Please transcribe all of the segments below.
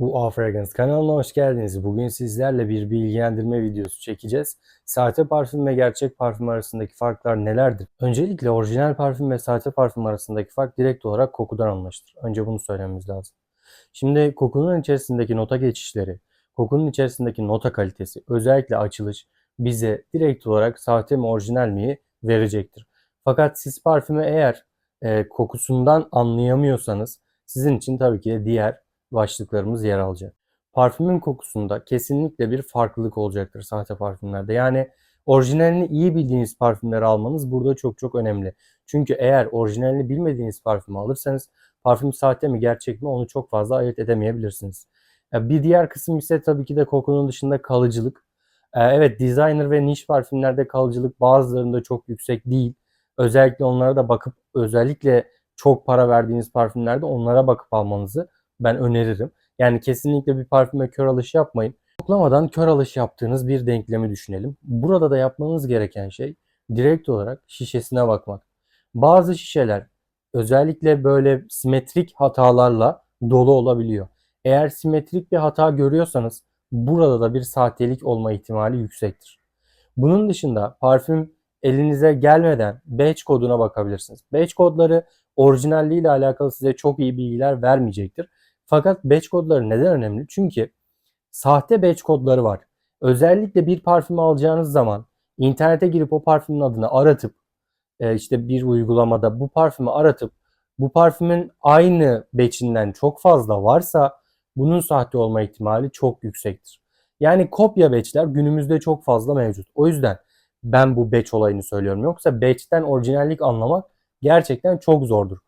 Bu A Fragrance kanalına hoş geldiniz. Bugün sizlerle bir bilgilendirme videosu çekeceğiz. Sahte parfüm ve gerçek parfüm arasındaki farklar nelerdir? Öncelikle orijinal parfüm ve sahte parfüm arasındaki fark direkt olarak kokudan anlaşılır. Önce bunu söylememiz lazım. Şimdi kokunun içerisindeki nota geçişleri, kokunun içerisindeki nota kalitesi, özellikle açılış bize direkt olarak sahte mi orijinal mi verecektir. Fakat siz parfümü eğer e, kokusundan anlayamıyorsanız sizin için tabii ki de diğer başlıklarımız yer alacak. Parfümün kokusunda kesinlikle bir farklılık olacaktır sahte parfümlerde. Yani orijinalini iyi bildiğiniz parfümleri almanız burada çok çok önemli. Çünkü eğer orijinalini bilmediğiniz parfümü alırsanız parfüm sahte mi gerçek mi onu çok fazla ayırt edemeyebilirsiniz. Bir diğer kısım ise tabii ki de kokunun dışında kalıcılık. E, Evet designer ve niş parfümlerde kalıcılık bazılarında çok yüksek değil. Özellikle onlara da bakıp özellikle çok para verdiğiniz parfümlerde onlara bakıp almanızı ben öneririm. Yani kesinlikle bir parfüme kör alış yapmayın. Koklamadan kör alış yaptığınız bir denklemi düşünelim. Burada da yapmanız gereken şey direkt olarak şişesine bakmak. Bazı şişeler özellikle böyle simetrik hatalarla dolu olabiliyor. Eğer simetrik bir hata görüyorsanız burada da bir sahtelik olma ihtimali yüksektir. Bunun dışında parfüm elinize gelmeden batch koduna bakabilirsiniz. Batch kodları orijinalliği ile alakalı size çok iyi bilgiler vermeyecektir. Fakat batch kodları neden önemli? Çünkü sahte batch kodları var. Özellikle bir parfümü alacağınız zaman internete girip o parfümün adını aratıp e, işte bir uygulamada bu parfümü aratıp bu parfümün aynı batchinden çok fazla varsa bunun sahte olma ihtimali çok yüksektir. Yani kopya batchler günümüzde çok fazla mevcut. O yüzden ben bu batch olayını söylüyorum. Yoksa batch'ten orijinallik anlamak gerçekten çok zordur.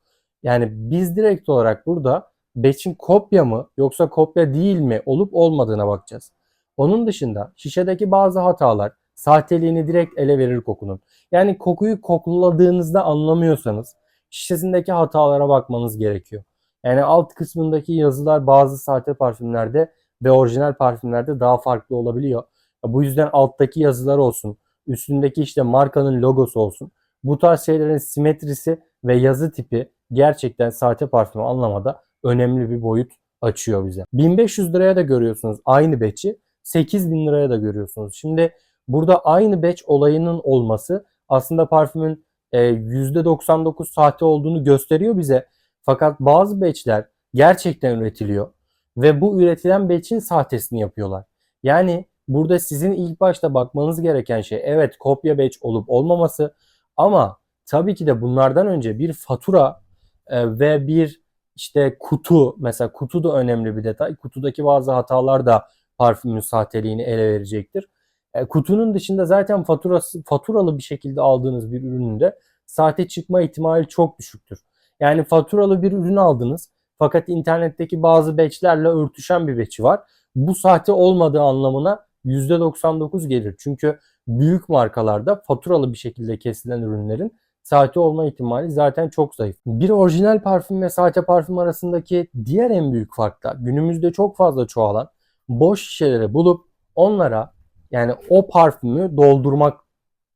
Yani biz direkt olarak burada batch'in kopya mı yoksa kopya değil mi olup olmadığına bakacağız. Onun dışında şişedeki bazı hatalar sahteliğini direkt ele verir kokunun. Yani kokuyu kokladığınızda anlamıyorsanız şişesindeki hatalara bakmanız gerekiyor. Yani alt kısmındaki yazılar bazı sahte parfümlerde ve orijinal parfümlerde daha farklı olabiliyor. Bu yüzden alttaki yazılar olsun, üstündeki işte markanın logosu olsun. Bu tarz şeylerin simetrisi ve yazı tipi gerçekten sahte parfümü anlamada önemli bir boyut açıyor bize. 1500 liraya da görüyorsunuz aynı batch'i, 8000 liraya da görüyorsunuz. Şimdi burada aynı batch olayının olması aslında parfümün e, %99 sahte olduğunu gösteriyor bize. Fakat bazı batch'ler gerçekten üretiliyor ve bu üretilen batch'in sahtesini yapıyorlar. Yani burada sizin ilk başta bakmanız gereken şey evet kopya batch olup olmaması ama tabii ki de bunlardan önce bir fatura e, ve bir işte kutu mesela kutu da önemli bir detay. Kutudaki bazı hatalar da parfümün sahteliğini ele verecektir. E, kutunun dışında zaten faturası faturalı bir şekilde aldığınız bir ürünün de sahte çıkma ihtimali çok düşüktür. Yani faturalı bir ürün aldınız fakat internetteki bazı batchlerle örtüşen bir batch'i var. Bu sahte olmadığı anlamına %99 gelir. Çünkü büyük markalarda faturalı bir şekilde kesilen ürünlerin sahte olma ihtimali zaten çok zayıf. Bir orijinal parfüm ve sahte parfüm arasındaki diğer en büyük fark da günümüzde çok fazla çoğalan boş şişeleri bulup onlara yani o parfümü doldurmak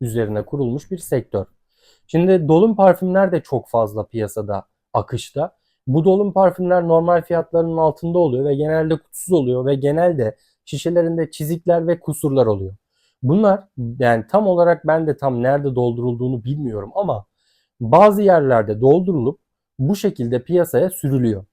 üzerine kurulmuş bir sektör. Şimdi dolum parfümler de çok fazla piyasada akışta. Bu dolum parfümler normal fiyatlarının altında oluyor ve genelde kutusuz oluyor ve genelde şişelerinde çizikler ve kusurlar oluyor. Bunlar yani tam olarak ben de tam nerede doldurulduğunu bilmiyorum ama bazı yerlerde doldurulup bu şekilde piyasaya sürülüyor.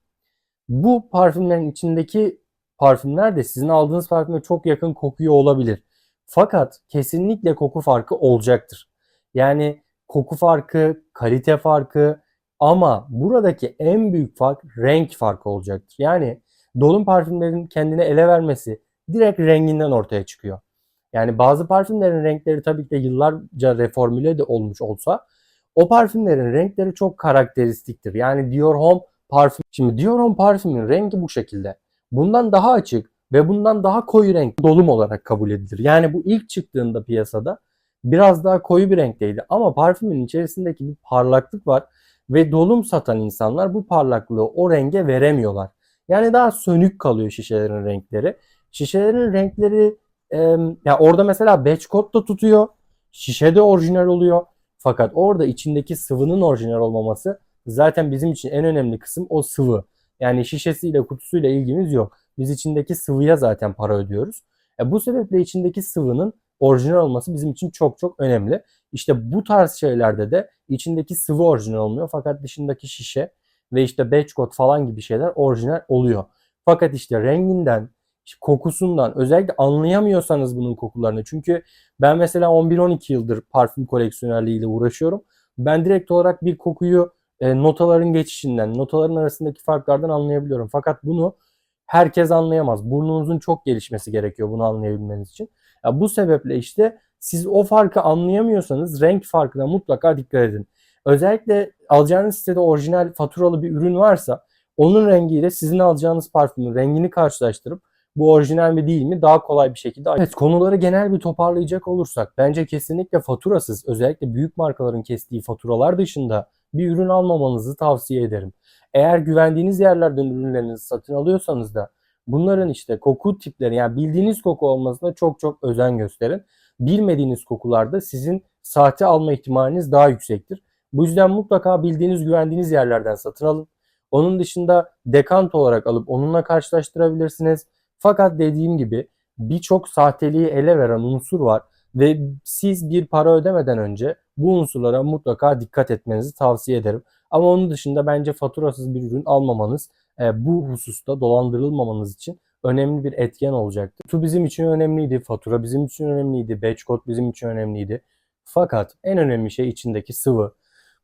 Bu parfümlerin içindeki parfümler de sizin aldığınız parfüme çok yakın kokuyor olabilir. Fakat kesinlikle koku farkı olacaktır. Yani koku farkı, kalite farkı ama buradaki en büyük fark renk farkı olacaktır. Yani dolum parfümlerin kendine ele vermesi direkt renginden ortaya çıkıyor. Yani bazı parfümlerin renkleri tabii ki de yıllarca reformüle de olmuş olsa o parfümlerin renkleri çok karakteristiktir. Yani Dior Homme parfüm. Şimdi Dior Homme parfümün rengi bu şekilde. Bundan daha açık ve bundan daha koyu renk dolum olarak kabul edilir. Yani bu ilk çıktığında piyasada biraz daha koyu bir renkteydi ama parfümün içerisindeki bir parlaklık var ve dolum satan insanlar bu parlaklığı o renge veremiyorlar. Yani daha sönük kalıyor şişelerin renkleri. Şişelerin renkleri e, ya orada mesela batch code da tutuyor. Şişe de orijinal oluyor. Fakat orada içindeki sıvının orijinal olmaması zaten bizim için en önemli kısım o sıvı. Yani şişesiyle kutusuyla ilgimiz yok. Biz içindeki sıvıya zaten para ödüyoruz. E, bu sebeple içindeki sıvının orijinal olması bizim için çok çok önemli. İşte bu tarz şeylerde de içindeki sıvı orijinal olmuyor fakat dışındaki şişe ve işte batch code falan gibi şeyler orijinal oluyor. Fakat işte renginden, kokusundan özellikle anlayamıyorsanız bunun kokularını. Çünkü ben mesela 11-12 yıldır parfüm koleksiyonerliğiyle uğraşıyorum. Ben direkt olarak bir kokuyu e, notaların geçişinden, notaların arasındaki farklardan anlayabiliyorum. Fakat bunu herkes anlayamaz. Burnunuzun çok gelişmesi gerekiyor bunu anlayabilmeniz için. Ya bu sebeple işte siz o farkı anlayamıyorsanız renk farkına mutlaka dikkat edin. Özellikle alacağınız sitede orijinal faturalı bir ürün varsa onun rengiyle sizin alacağınız parfümün rengini karşılaştırıp bu orijinal mi değil mi daha kolay bir şekilde. Evet konuları genel bir toparlayacak olursak bence kesinlikle faturasız özellikle büyük markaların kestiği faturalar dışında bir ürün almamanızı tavsiye ederim. Eğer güvendiğiniz yerlerden ürünlerinizi satın alıyorsanız da bunların işte koku tipleri yani bildiğiniz koku olmasına çok çok özen gösterin. Bilmediğiniz kokularda sizin sahte alma ihtimaliniz daha yüksektir. Bu yüzden mutlaka bildiğiniz güvendiğiniz yerlerden satın alın. Onun dışında dekant olarak alıp onunla karşılaştırabilirsiniz. Fakat dediğim gibi birçok sahteliği ele veren unsur var ve siz bir para ödemeden önce bu unsurlara mutlaka dikkat etmenizi tavsiye ederim. Ama onun dışında bence faturasız bir ürün almamanız e, bu hususta dolandırılmamanız için önemli bir etken olacaktır. Tu bizim için önemliydi, fatura bizim için önemliydi, batch code bizim için önemliydi. Fakat en önemli şey içindeki sıvı.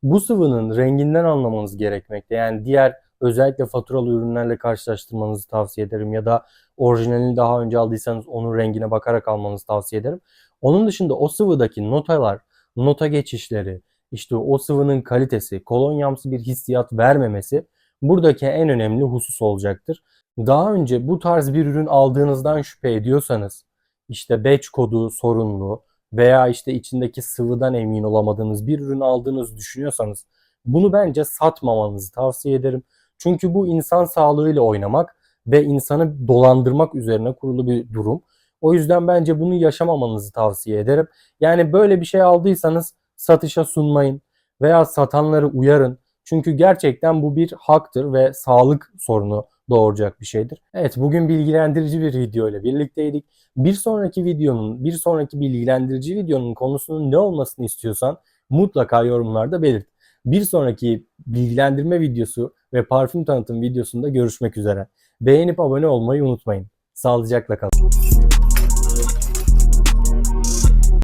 Bu sıvının renginden anlamanız gerekmekte. Yani diğer özellikle faturalı ürünlerle karşılaştırmanızı tavsiye ederim ya da orijinalini daha önce aldıysanız onun rengine bakarak almanızı tavsiye ederim. Onun dışında o sıvıdaki notalar, nota geçişleri, işte o sıvının kalitesi, kolonyamsı bir hissiyat vermemesi buradaki en önemli husus olacaktır. Daha önce bu tarz bir ürün aldığınızdan şüphe ediyorsanız, işte batch kodu sorunlu veya işte içindeki sıvıdan emin olamadığınız bir ürün aldığınızı düşünüyorsanız bunu bence satmamanızı tavsiye ederim. Çünkü bu insan sağlığıyla oynamak ve insanı dolandırmak üzerine kurulu bir durum. O yüzden bence bunu yaşamamanızı tavsiye ederim. Yani böyle bir şey aldıysanız satışa sunmayın veya satanları uyarın. Çünkü gerçekten bu bir haktır ve sağlık sorunu doğuracak bir şeydir. Evet bugün bilgilendirici bir video ile birlikteydik. Bir sonraki videonun, bir sonraki bilgilendirici videonun konusunun ne olmasını istiyorsan mutlaka yorumlarda belirt. Bir sonraki bilgilendirme videosu ve parfüm tanıtım videosunda görüşmek üzere. Beğenip abone olmayı unutmayın. Sağlıcakla kalın.